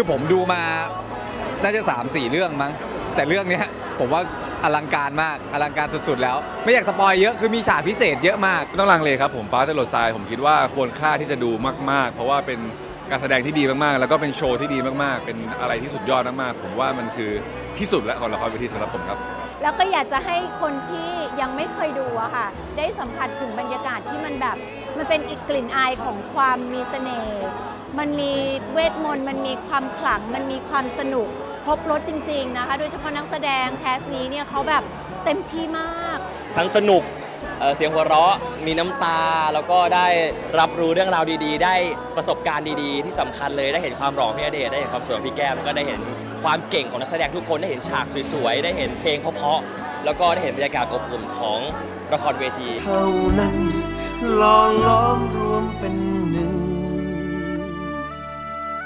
คือผมดูมาน่าจะ 3 4 เรื่องมั้ง แต่เรื่องเนี้ยผมว่าอลังการมากอลังการสุดๆแล้ว ไม่อยากสปอยเยอะคือมีฉากพิเศษเยอะมาก ไม่ต้องลังเลครับผมฟ้าจะหลดทรายผมคิดว่าควรค่าที่จะดูมาก ๆ เพราะว่าเป็นการแสดงที่ดีมากๆ แล้วก็เป็นโชว์ที่ดีมากๆ เป็นอะไรที่สุดยอดมากๆผมว่ามันคือที่สุดแล้วของละครเวทีสำหรับผมครับ แล้วก็อยากจะให้คนที่ยังไม่เคยดูอะค่ะ ได้สัมผัสถึงบรรยากาศที่มันแบบ มันเป็นอีกกลิ่นอายของความมีเสน่ห์ มันมีเวทมนต์ มันมีความขลัง มันมีความสนุก ครบรถจริง ๆ นะคะ โดยเฉพาะนักแสดงแคสนี้เนี่ยเขาแบบเต็มที่มาก ทั้งสนุกเอ่อเสียงหัวเราะมีน้ำตา แล้วก็ได้รับรู้เรื่องราวดีๆ ได้ประสบการณ์ดีๆ ที่สำคัญเลยได้เห็นความหล่อของพี่ณเดชน์ได้เห็นความสวยของพี่แก้มแล้วก็ได้เห็นความเก่งของนักแสดงทุกคนได้เห็นฉากสวยๆได้เห็นเพลงเพราะๆแล้วก็ได้เห็นบรรยากาศอบอุ่นของละครเวที เท่านั้นหล่อล้อมร